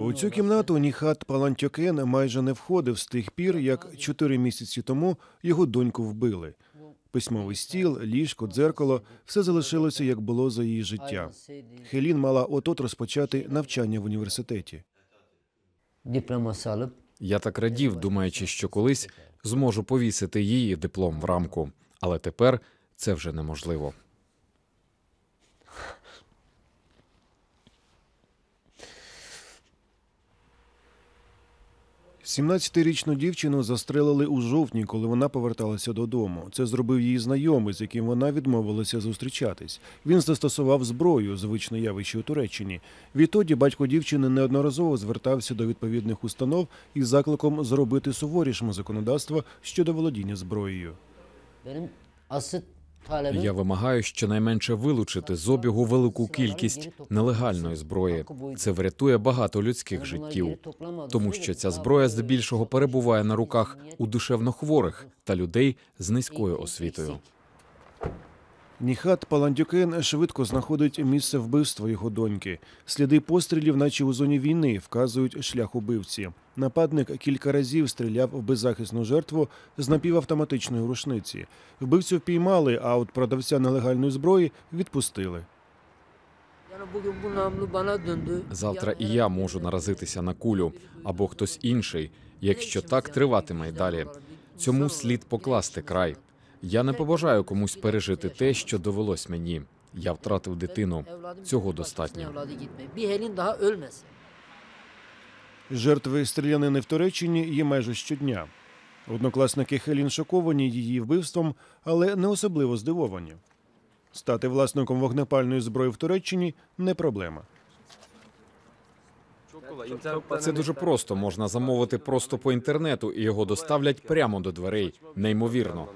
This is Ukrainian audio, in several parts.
У цю кімнату Ніхат Палантьокен майже не входив з тих пір, як чотири місяці тому його доньку вбили. Письмовий стіл, ліжко, дзеркало все залишилося, як було за її життя. Хелін мала от-от розпочати навчання в університеті. Я так радів, думаючи, що колись зможу повісити її диплом в рамку, але тепер це вже неможливо. 17-річну дівчину застрелили у жовтні, коли вона поверталася додому. Це зробив її знайомий, з яким вона відмовилася зустрічатись. Він застосував зброю, звичне явище у Туреччині. Відтоді батько дівчини неодноразово звертався до відповідних установ із закликом зробити суворішим законодавство щодо володіння зброєю. Я вимагаю щонайменше вилучити з обігу велику кількість нелегальної зброї. Це врятує багато людських життів, тому що ця зброя здебільшого перебуває на руках у душевнохворих та людей з низькою освітою. Ніхат Паландюкен швидко знаходить місце вбивства його доньки. Сліди пострілів, наче у зоні війни, вказують шлях убивці. Нападник кілька разів стріляв в беззахисну жертву з напівавтоматичної рушниці. Вбивцю впіймали, а от продавця нелегальної зброї відпустили. Завтра і я можу наразитися на кулю або хтось інший, якщо так триватиме й далі. Цьому слід покласти край. Я не побажаю комусь пережити те, що довелось мені. Я втратив дитину. Цього достатньо. Жертви стрілянини в Туреччині є майже щодня. Однокласники Хелін шоковані її вбивством, але не особливо здивовані. Стати власником вогнепальної зброї в Туреччині не проблема. Це дуже просто. Можна замовити просто по інтернету, і його доставлять прямо до дверей. Неймовірно.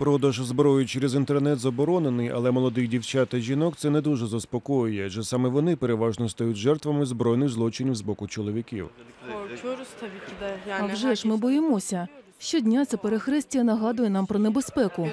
Продаж зброї через інтернет заборонений, але молодих дівчат та жінок це не дуже заспокоює, адже саме вони переважно стають жертвами збройних злочинів з боку чоловіків. А вже ж ми боїмося. Щодня це перехрестя нагадує нам про небезпеку.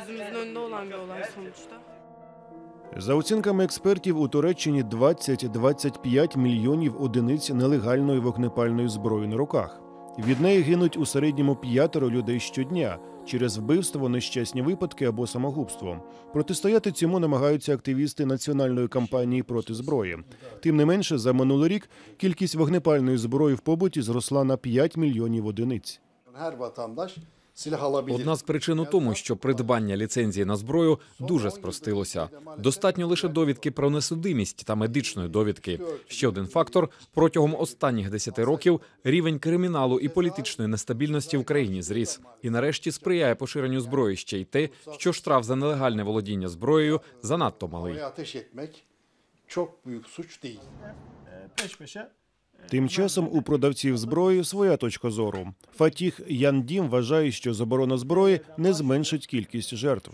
За оцінками експертів, у Туреччині 20-25 мільйонів одиниць нелегальної вогнепальної зброї на руках. Від неї гинуть у середньому п'ятеро людей щодня через вбивство, нещасні випадки або самогубство. Протистояти цьому намагаються активісти національної кампанії проти зброї. Тим не менше, за минулий рік кількість вогнепальної зброї в побуті зросла на 5 мільйонів одиниць. Одна з причин у тому, що придбання ліцензії на зброю дуже спростилося. Достатньо лише довідки про несудимість та медичної довідки. Ще один фактор протягом останніх 10 років рівень криміналу і політичної нестабільності в країні зріс. І нарешті сприяє поширенню зброї ще й те, що штраф за нелегальне володіння зброєю занадто малий. Çok büyük suç değil. Тим часом у продавців зброї своя точка зору. Фатіх Яндім вважає, що заборона зброї не зменшить кількість жертв.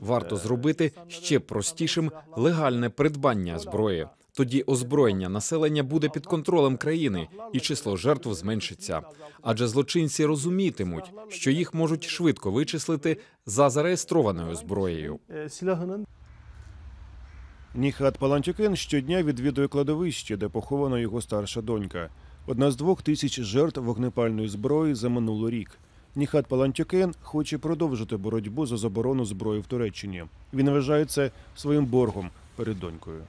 Варто зробити ще простішим легальне придбання зброї. Тоді озброєння населення буде під контролем країни, і число жертв зменшиться. Адже злочинці розумітимуть, що їх можуть швидко вичислити за зареєстрованою зброєю. Ніхат Палантюкен щодня відвідує кладовище, де похована його старша донька. Одна з двох тисяч жертв вогнепальної зброї за минулий рік. Ніхат Палантюкен хоче продовжити боротьбу за заборону зброї в Туреччині. Він вважає це своїм боргом перед донькою.